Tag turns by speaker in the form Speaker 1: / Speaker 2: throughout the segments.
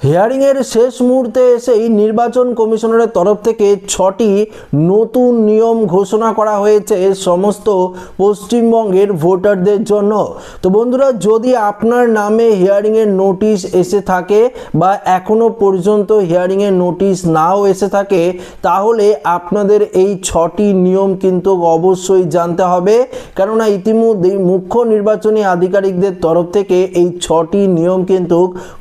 Speaker 1: হিয়ারিংয়ের শেষ মুহূর্তে এসেই নির্বাচন কমিশনারের তরফ থেকে ছটি নতুন নিয়ম ঘোষণা করা হয়েছে সমস্ত পশ্চিমবঙ্গের ভোটারদের জন্য। তো বন্ধুরা, যদি আপনার নামে হিয়ারিংয়ের নোটিশ এসে থাকে বা এখনও পর্যন্ত হিয়ারিংয়ের নোটিশ নাও এসে থাকে, তাহলে আপনাদের এই ছটি নিয়ম কিন্তু অবশ্যই জানতে হবে। কেননা ইতিমধ্যেই মুখ্য নির্বাচনী আধিকারিকদের তরফ থেকে এই ছটি নিয়ম কিন্তু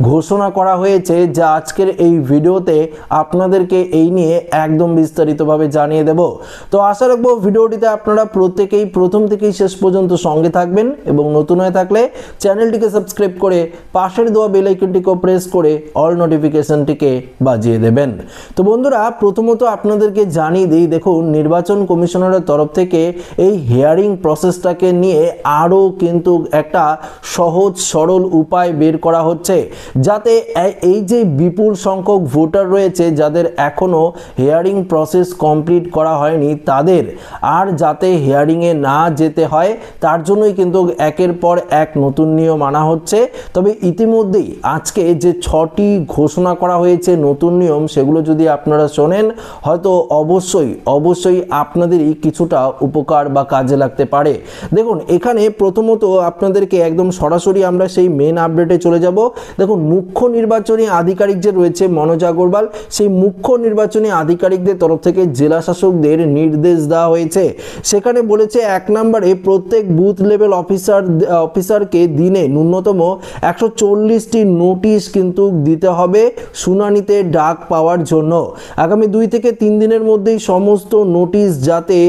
Speaker 1: ঘোষণা করা হয়েছে। যা আজকের এই ভিডিওতে আপনাদেরকে এই নিয়ে একদম বিস্তারিতভাবে জানিয়ে দেব। তো আশা রাখব ভিডিওটিতে আপনারা প্রত্যেকেই প্রথম থেকেই শেষ পর্যন্ত সঙ্গে থাকবেন এবং নতুন হয়ে থাকলে চ্যানেলটিকে সাবস্ক্রাইব করে পাশের দেওয়া বেল আইকনটিকেও প্রেস করে অল নোটিফিকেশনটিকে বাজিয়ে দেবেন। তো বন্ধুরা, প্রথমত আপনাদেরকে জানিয়ে দিই, দেখুন, নির্বাচন কমিশনারের তরফ থেকে এই হিয়ারিং প্রসেসটাকে নিয়ে আরও কিন্তু একটা সহজ সরল উপায় বের করা হচ্ছে। যাতে এ- এই যে বিপুল সংখ্যক ভোটার রয়েছে, যাদের এখনও হিয়ারিং প্রসেস কমপ্লিট করা হয়নি, তাদের আর যাতে হিয়ারিংয়ে না যেতে হয়, তার জন্যই কিন্তু একের পর এক নতুন নিয়ম আনা হচ্ছে। তবে ইতিমধ্যেই আজকে যে ছটি ঘোষণা করা হয়েছে নতুন নিয়ম, সেগুলো যদি আপনারা শোনেন, হয়তো অবশ্যই অবশ্যই আপনাদেরই কিছুটা উপকার বা কাজে লাগতে পারে। দেখুন, এখানে প্রথমত আপনাদেরকে একদম সরাসরি আমরা সেই মেন আপডেটে চলে যাব। দেখুন, মুখ্য নির্বাচনী আধিকারিক যে রয়েছে মনোজ আগরওয়াল, সেই মুখ্য নির্বাচনী আধিকারিকদের তরফ থেকে জেলা শাসকদের নির্দেশ দেওয়া হয়েছে। সেখানে বলেছে, এক নম্বরে প্রত্যেক বুথ লেভেল অফিসার অফিসারকে দিনে ন্যূনতম একশো চল্লিশটি নোটিশ কিন্তু দিতে হবে শুনানিতে ডাক পাওয়ার জন্য। আগামী দুই থেকে তিন দিনের মধ্যেই সমস্ত নোটিশ যাতে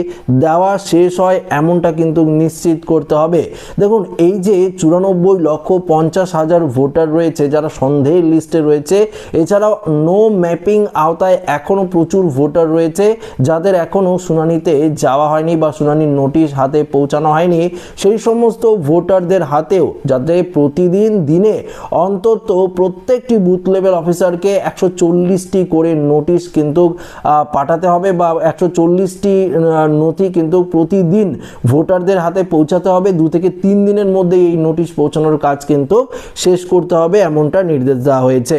Speaker 1: দেওয়া শেষ হয় এমনটা কিন্তু নিশ্চিত করতে হবে। দেখুন, এই যে চুরানব্বই লক্ষ পঞ্চাশ হাজার ভোটার রয়েছে, যারা সন্দেহের লিস্টে রয়েছে। এছাড়াও নো ম্যাপিং আওতায় এখনও প্রচুর ভোটার রয়েছে, যাদের এখনও শুনানিতে যাওয়া হয়নি বা শুনানির নোটিশ হাতে পৌঁছানো হয়নি। সেই সমস্ত ভোটারদের হাতেও যাতে প্রতিদিন দিনে অন্তত প্রত্যেকটি বুথ লেভেল অফিসারকে একশো চল্লিশটি করে নোটিশ কিন্তু পাঠাতে হবে বা একশো চল্লিশটি নথি কিন্তু প্রতিদিন ভোটারদের হাতে পৌঁছাতে হবে। দু থেকে তিন দিনের মধ্যে এই নোটিশ পৌঁছানোর কাজ কিন্তু শেষ করতে হবে, এমনটা নির্দেশ দেওয়া হয়েছে।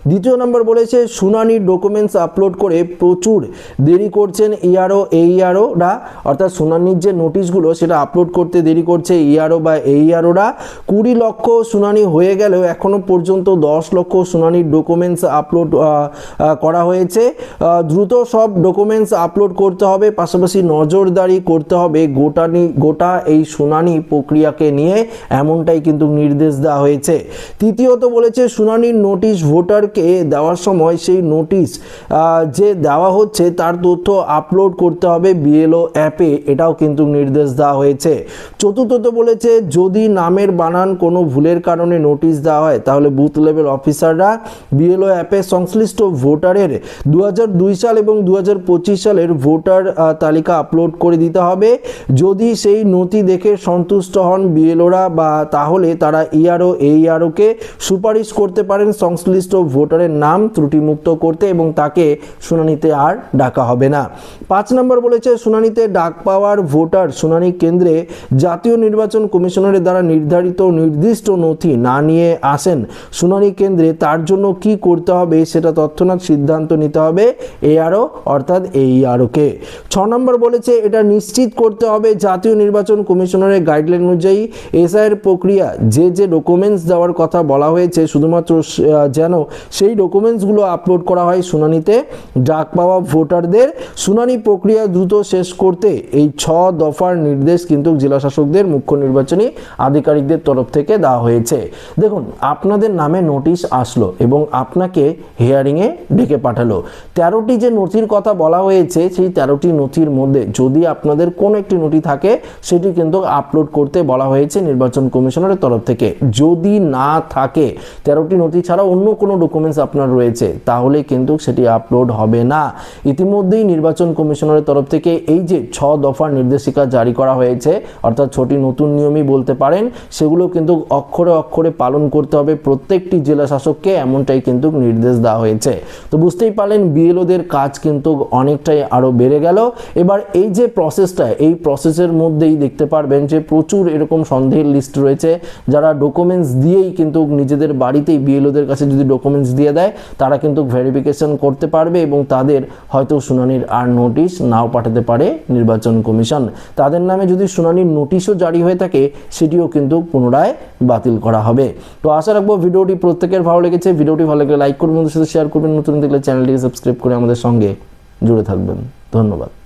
Speaker 1: দ্বিতীয় নম্বর বলেছে শুনানির ডকুমেন্টস আপলোড করে প্রচুর দেরি করছেন ইআরও এইআরওরা অর্থাৎ শুনানির যে নোটিশগুলো সেটা আপলোড করতে দেরি করছে ইআরও বা এইআরওরা কুড়ি লক্ষ শুনানি হয়ে গেলেও এখনও পর্যন্ত দশ লক্ষ শুনানির ডকুমেন্টস আপলোড করা হয়েছে। দ্রুত সব ডকুমেন্টস আপলোড করতে হবে, পাশাপাশি নজরদারি করতে হবে। গোটা গোটা এই শুনানি প্রক্রিয়াকে নিয়ে এমনটাই কিন্তু নির্দেশ দেওয়া হয়েছে। তৃতীয়ত বলেছে, শুনানির নোটিশ ভোটারকে দেওয়ার সময় সেই নোটিশ যে দেওয়া হচ্ছে তার তথ্য আপলোড করতে হবে বিএলও অ্যাপে এটাও কিন্তু নির্দেশ দেওয়া হয়েছে। চতুর্থত বলেছে, যদি নামের বানান কোনো ভুলের কারণে নোটিশ দেওয়া হয়, তাহলে বুথ লেভেল অফিসাররা বিএলও অ্যাপে সংশ্লিষ্ট ভোটারের দু হাজার দুই সাল এবং দু হাজার পঁচিশ সালের ভোটার তালিকা আপলোড করে দিতে হবে। যদি সেই নথি দেখে সন্তুষ্ট হন বিএলওরা বা তাহলে তারা ইআরও এইআরওকে সুপারিশ করতে পারেন সংশ্লিষ্ট ভোটারের নাম ত্রুটিমুক্ত করতে এবং তাকে শুনানিতে আর ডাকা হবে না। পাঁচ নম্বর বলেছে, শুনানিতে ডাক পাওয়ার ভোটার শুনানি কেন্দ্রে জাতীয় নির্বাচন কমিশনারের দ্বারা নির্ধারিত নির্দিষ্ট নথি না নিয়ে আসেন। শুনানি কেন্দ্রে তার জন্য কি করতে হবে সেটা তৎক্ষণাৎ সিদ্ধান্ত নিতে হবে এআরও অর্থাৎ এই এইআরওকে ছ নম্বর বলেছে, এটা নিশ্চিত করতে হবে জাতীয় নির্বাচন কমিশনারের গাইডলাইন অনুযায়ী এসআইয়ের প্রক্রিয়া, যে যে ডকুমেন্টস দেওয়ার কথা বলা হয়েছে, শুধুমাত্র যেন সেই ডকুমেন্টসগুলো আপলোড করা হয় শুনানিতে। ডাক পাওয়া ভোটারদের শুনানি প্রক্রিয়া দ্রুত শেষ করতে এই ছ দফার নির্দেশ কিন্তু জেলা শাসকদের মুখ্য নির্বাচনী আধিকারিকদের তরফ থেকে দেওয়া হয়েছে। দেখুন, আপনাদের নামে নোটিশ আসলো এবং আপনাকে হিয়ারিংয়ে ডেকে পাঠালো। তেরোটি যে নথির কথা বলা হয়েছে, সেই তেরোটি নথির মধ্যে যদি আপনাদের কোনো একটি নথি থাকে, সেটি কিন্তু আপলোড করতে বলা হয়েছে নির্বাচন কমিশনারের তরফ থেকে। যদি না থাকে, তেরোটি নথি ছাড়া অন্য কোনো ডকুমেন্টস আপনার রয়েছে তাহলে কিন্তু সেটি আপলোড হবে না। ইতিমধ্যেই নির্বাচন কমিশনারের তরফ থেকে এই যে ছ দফার নির্দেশিকা জারি করা হয়েছে, অর্থাৎ ছটি নতুন নিয়মই বলতে পারেন, সেগুলো কিন্তু অক্ষরে অক্ষরে পালন করতে হবে। প্রত্যেকটি জেলা শাসককে এমনটাই কিন্তু নির্দেশ দেওয়া হয়েছে। তো বুঝতেই পারলেন, বিএলওদের কাজ কিন্তু অনেকটাই আরও বেড়ে গেল। এবার এই যে প্রসেসটা এই প্রসেসের মধ্যেই দেখতে পারবেন যে প্রচুর এরকম সন্দেহের লিস্ট রয়েছে, যারা ডকুমেন্টস দিয়েই কিন্তু নিজেদের বাড়িতেই বিএলওদের কাছে যদি ডকুমেন্টস দিয়ে দেয়, তারা কিন্তু ভেরিফিকেশন করতে পারবে এবং তাদের হয়তো শুনানির আর নোটিশ নাও পাঠাতে পারে নির্বাচন কমিশন। তাদের নামে যদি শুনানির নোটিশও জারি হয়ে থাকে, সেটিও কিন্তু পুনরায় বাতিল করা হবে। তো আশা রাখব ভিডিওটি প্রত্যেকের ভালো লেগেছে। ভিডিওটি ভালো লাগলে লাইক করবেন সাথে শেয়ার করবেন। নতুন দেখলে চ্যানেলটিকে সাবস্ক্রাইব করে আমাদের সঙ্গে জুড়ে থাকবেন। ধন্যবাদ।